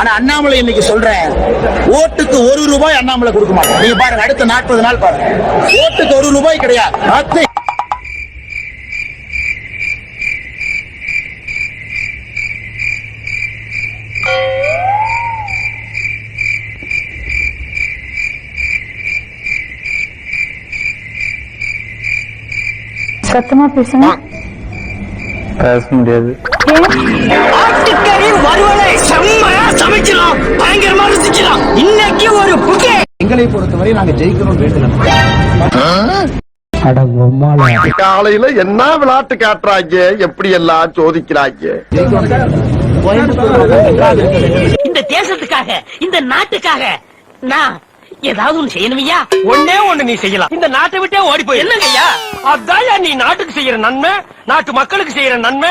ஆனா அண்ணாமலை இன்னைக்கு சொல்றேன் ஓட்டுக்கு ஒரு ரூபாய் அண்ணாமலை கொடுக்க மாட்டோம் நீங்க பாருங்க அடுத்த நாற்பது நாள் பாருங்க. ஓட்டுக்கு ஒரு ரூபாய் கிடையாது. பத்து சத்தமா பேசுங்க. பேச முடியாது. பயங்கரமா ருசிக்கலாம் இன்னைக்கு ஒரு புகை. எங்களை பொறுத்தவரை நாங்க ஜெயிக்கணும் வேண்டுகிறோம் காலையில என்ன விளையாட்டு காட்டுறாங்க? எப்படி எல்லாம் சோதிக்கிறாங்க? இந்த தேசத்துக்காக இந்த நாட்டுக்காக நான் ஏதாவது ஒண்ணு செய்யணுமையா? ஒன்னே ஒண்ணு நீ செய்யலாம். இந்த நாட்டை விட்டே ஓடி போய் என்னங்கய்யா அதான் நீ நாட்டுக்கு செய்யற நன்மை நாட்டு மக்களுக்கு செய்யற நன்மை.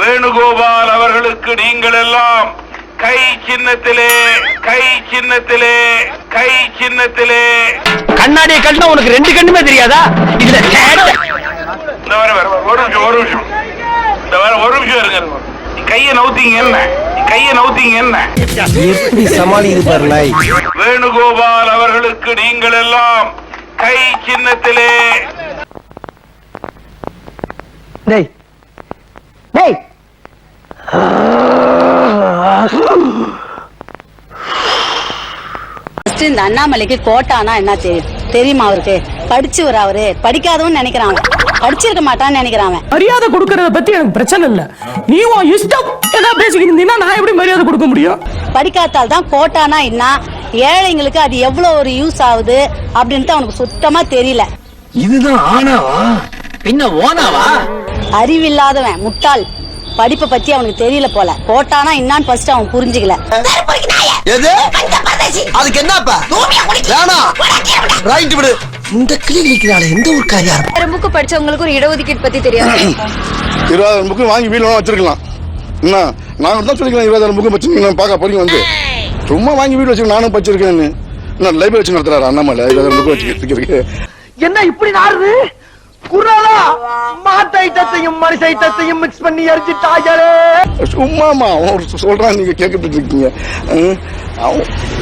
வேணுகோபால் அவர்களுக்கு நீங்கள் எல்லாம் கை சின்னத்திலே கை சின்னத்திலே கை சின்னத்திலே. கண்ணாடியை கட்டினா உனக்கு ரெண்டு கண்ணுமே தெரியாதா? இதுல. இந்த வர வர வர, ஒரு நிமிஷம் ஒரு நிமிஷம். இந்த வர ஒரு நிமிஷம் இருங்க கையை நவுத்தீங்க என்ன? நீ கையை நவுத்தீங்க என்ன? எப்படி சமாளிக்குது பாரு நாய். வேணுகோபால் அவர்களுக்கு நீங்கள் எல்லாம் கை சின்னத்திலே டேய். டேய். இந்த அண்ணாமலைக்கு கோட்டானா என்ன தெரியும் தெரியுமா அவருக்கு? படிச்சவர் அவரு. படிக்காதவன்னு நினைக்கிறான் அவன். படிச்சிருக்க மாட்டான்னு நினைக்கிறான் அவன். மரியாதை கொடுக்கறத பத்தி எனக்கு பிரச்சனை இல்ல. நீ உன் இஷ்டம் ஏதா பேசிக்கிட்டு நான் எப்படி மரியாதை கொடுக்க முடியும்? படிக்காதால் தான் கோட்டானா என்ன? ஏழைங்களுக்கு அது எவ்வளவு ஒரு யூஸ் ஆகுது அப்படின்ட்டு அவனுக்கு சுத்தமா தெரியல. இதுதான் ஆனாவா பின்ன ஓனாவா? அறிவில்லாதவன் முட்டாள். படிப்பை பத்தி அவனுக்கு தெரியல போல. கோட்டானா என்னான்னு ஃபர்ஸ்ட் அவன் புரிஞ்சுக்கல. எது? அதுக்கு என்னப்பா? வேணாம் ரைட் விடு. இந்த கிளி கிளிக்கிறாள் எந்த ஒரு காரியம்? வேற புக்கு படிச்சவங்களுக்கு ஒரு இடஒதுக்கீடு பத்தி தெரியாது. இருபதாயிரம் புக்கு வாங்கி வீட்டில் வச்சிருக்கலாம். என்ன? நான் தான் சொல்லிக்கிறேன் இருபதாயிரம் புக்கு வச்சு பார்க்க படிக்க வந்து. சும்மா வாங்கி வீட்டில் வச்சு நானும் படிச்சிருக்கேன்னு. நான் லைப்ரரி வச்சு நடத்துறாரு? அண்ணாமலை இருபதாயிரம் புக்கு வச்சுக்கிறதுக்கு என்ன இப்படி நாறுது? குரலா? மாட்டு ஐட்டத்தையும் மனுஷ ஐட்டத்தையும் மிக்ஸ் பண்ணி எரிஞ்சிட்டாங்களே சும்மாமா அவன் ஒரு சொல்றான் நீங்க கேட்டுட்டு இருக்கீங்க.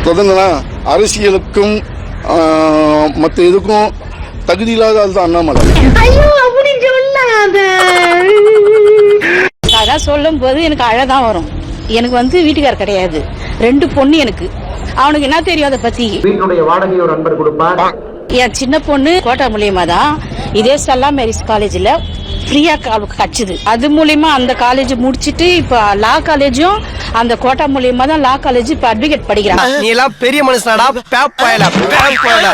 தொடர்ந்துனா அரசியலுக்கும் மற்ற இதுக்கும் தகுதி இல்லாத ஆள் தான் அண்ணாமலை அதான் சொல்லும் போது எனக்கு அழதான் வரும். எனக்கு வந்து வீட்டுக்கார் கிடையாது. ரெண்டு பொண்ணு எனக்கு. அவனுக்கு என்ன தெரியும் அதை பத்தி? வீட்டுடைய வாடகை ஒரு நண்பர் கொடுப்பார். என் சின்ன பொண்ணு கோட்டா மூலியமா தான் இதே சல்லா மேரிஸ் காலேஜ்ல ஃப்ரீயா கச்சுது. அது மூலியமா அந்த காலேஜ் முடிச்சிட்டு இப்ப லா காலேஜும் அந்த கோட்டா மூலியமா தான் லா காலேஜ் இப்ப அட்வொகேட் படிக்கிறாங்க. நீ எல்லாம் பெரிய மனுஷனாடா பேப் பயல பேப் பயல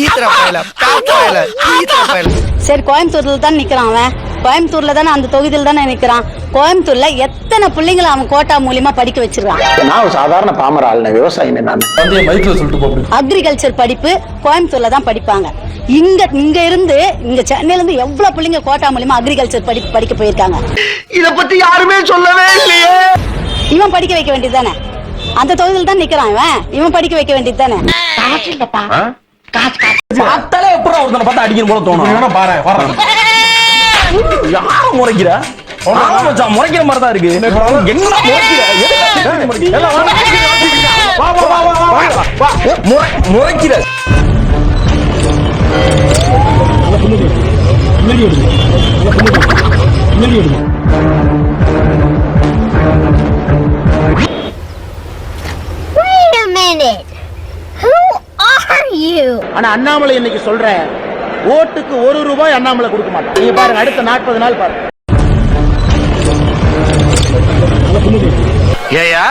ஈத்திர பயல பேப் பயல ஈத்திர பயல சரி கோயம்புத்தூர்ல தான் நிக்கிறான் அவன். கோயம்புத்தூர்ல தானே அந்த தொகுதியில் தானே நிக்கிறான். கோயம்புத்தூர்ல எத்தனை பிள்ளைங்களை அவன் கோட்டா மூலியமா படிக்க வச்சிருக்கான்? நான் ஒரு சாதாரண பாமர ஆளுநர் விவசாயி நான். அக்ரிகல்ச்சர் படிப்பு கோயம்புத்தூர்ல தான் படிப்பாங்க. இங்க இங்க இருந்து இங்க சென்னையில இருந்து எவ்வளவு பிள்ளைங்க கோட்டா மூலியமா அக்ரிகல்ச்சர் படிப்பு படிக்க போயிருக்காங்க? இத பத்தி யாருமே சொல்லவே இல்லையே. இவன் படிக்க வைக்க வேண்டியது தானே? அந்த தொகுதியில் தான் நிக்கிறான் இவன். இவன் படிக்க வைக்க வேண்டியது தானே? பார்த்தாலே எப்படி ஒருத்தனை பார்த்து அடிக்கணும் போல தோணும். பாரு யார முறைக்கிற? மச்சான், முறைக்கிற மாதிரி தான் இருக்கு. எங்க முறைக்கிற? முறைக்கிற? ஆனா அண்ணாமலை இன்னைக்கு சொல்றேன் ஓட்டுக்கு ஒரு ரூபாய் அண்ணாமலை கொடுக்க மாட்டான். நீங்க பாருங்க அடுத்த நாற்பது நாள் பாருங்க. ஏயா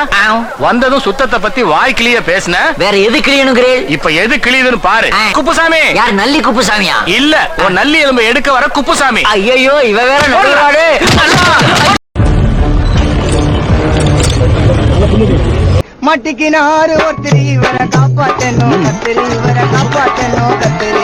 வந்ததும் சுத்தத்தை பத்தி வாய் கிளிய பேசுன? வேற எது கிளியணுங்கிறேன் இப்ப எது கிளியுதுன்னு பாரு. குப்புசாமி. யார் நல்லி குப்புசாமியா? இல்ல உன் நல்லி எலும்பு எடுக்க வர குப்புசாமி. ஐயோ இவ வேற நடுவாடு மட்டிக்கினாரு ஒருத்தர் இவரை காப்பாத்தணும் கத்திரி இவரை கத்திரி.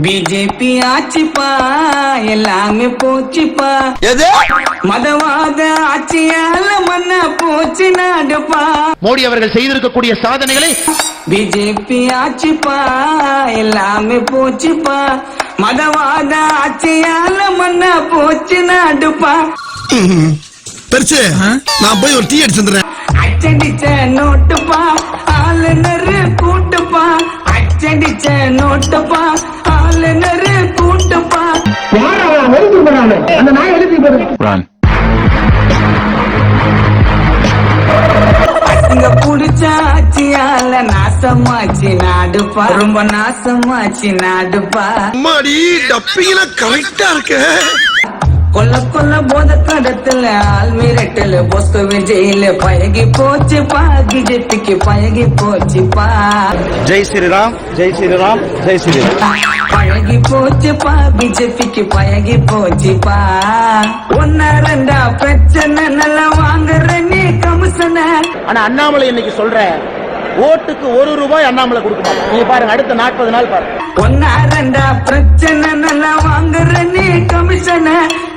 பிஜேபி ஆட்சிப்பா எல்லாமே போச்சுப்பா. எது? மதவாத ஆட்சியால மண்ண போச்சு நாடுப்பா. மோடி அவர்கள் செய்திருக்கக்கூடிய சாதனைகளை பிஜேபி ஆட்சிப்பா எல்லாமே போச்சுப்பா. மதவாத ஆட்சியால மண்ண போச்சு நாடுப்பா. பெருசு நான் போய் ஒரு டீ அடிச்சு வந்துடுறேன் அச்சடிச்ச நோட்டுப்பா ஆளுநர் கூட்டுப்பா. அச்சடிச்ச நோட்டுப்பா ஆளுநர் கூட்டுப்பா அங்க புடிச்ச ஆட்சியால நாசமாச்சு நாடுப்பா. ரொம்ப நாசமாச்சு நாடுப்பா. அம்மாடி டப்பிங்களா கரெக்டா இருக்க. கொல்ல கொல்ல போத கடத்துல ஆள் மிரட்டல போஸ்கோ விஜயில பழகி போச்சுப்பா பிஜேபிக்கு பழகி போச்சுப்பா. ஜெய் ஸ்ரீராம் ஜெய் ஸ்ரீராம் ஜெய் ஸ்ரீராம். பழகி போச்சுப்பா பிஜேபிக்கு பழகி போச்சுப்பா ஒன்னா ரெண்டா பிரச்சனை நல்லா வாங்குற நீ கமிஷன. ஆனா அண்ணாமலை இன்னைக்கு சொல்ற ஓட்டுக்கு ஒரு ரூபாய் அண்ணாமலை கொடுக்க மாட்டான். நீங்க பாருங்க அடுத்த நாற்பது நாள் பாருங்க ஒன்னா ரெண்டா பிரச்சனை நல்லா வாங்குற நீ கமிஷன.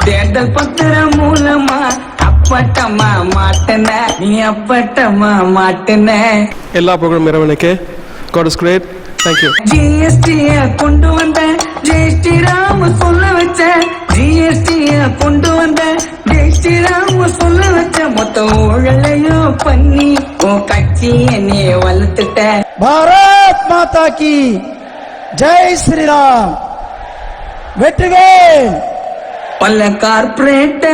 தேர்தல் பத்திரம் மூலமா அப்பட்டமா மாட்டன நீ அப்பட்டமா மாட்டன. எல்லா ப்ரோக்ராம் இறைவனுக்கு. God is great thank you ஜிஎஸ்டிய கொண்டு வந்த ஜெய் ஸ்ரீராம் சொல்ல வச்ச. ஜிஎஸ்டிய கொண்டு வந்த ஜெய் ஸ்ரீராம் சொல்ல வச்ச. மொத்த ஊழலையும் பண்ணி உன் கட்சிய நீ வளர்த்துட்ட. பாரத் மாதா கி. ஜெய் ஸ்ரீராம். வெற்றிவேல். பல கார்பரேட்ட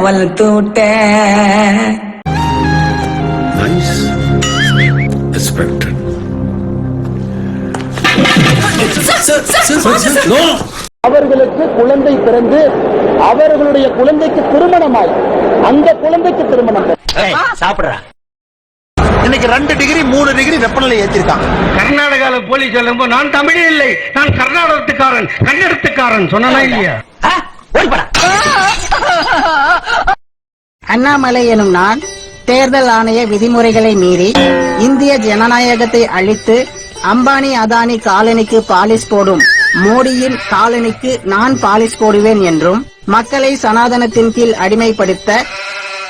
வளர்த்து விட்ட. அவர்களுக்கு குழந்தை பிறந்து அவர்களுடைய குழந்தைக்கு திருமணமாய். அந்த குழந்தைக்கு திருமணம். சாப்பிடுறா. இன்னைக்கு ரெண்டு டிகிரி மூணு டிகிரி வெப்பநிலை ஏத்திருக்காங்க. கர்நாடகால போலீஸ் சொல்லும்போது நான் தமிழே இல்லை. நான் கர்நாடகத்துக்காரன் கன்னடத்துக்காரன். சொன்னா இல்லையா? அண்ணாமலை எனும் நான் தேர்தல் ஆணைய விதிமுறைகளை மீறி இந்திய ஜனநாயகத்தை அழித்து அம்பானி அதானி காலனிக்கு பாலிஷ் போடும். மோடியின் காலனிக்கு நான் பாலிஷ் போடுவேன் என்றும் மக்களை சனாதனத்தின் கீழ் அடிமைப்படுத்த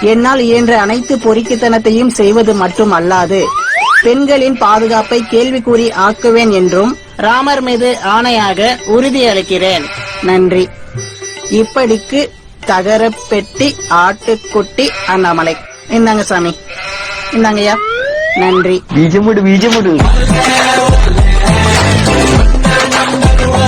என்னால் இயன்ற அனைத்து பொறுக்கித்தனத்தையும் செய்வது மட்டுமல்லாது பெண்களின் பாதுகாப்பை கேள்விக்குறி ஆக்குவேன் என்றும் ராமர் மீது ஆணையாக உறுதியளிக்கிறேன் நன்றி. இப்படிக்கு தகரப்பெட்டி ஆட்டுக்குட்டி அண்ணாமலை. இந்தாங்க சாமி. இந்தாங்கய்யா. நன்றி. பீஜமுடு பீஜமுடு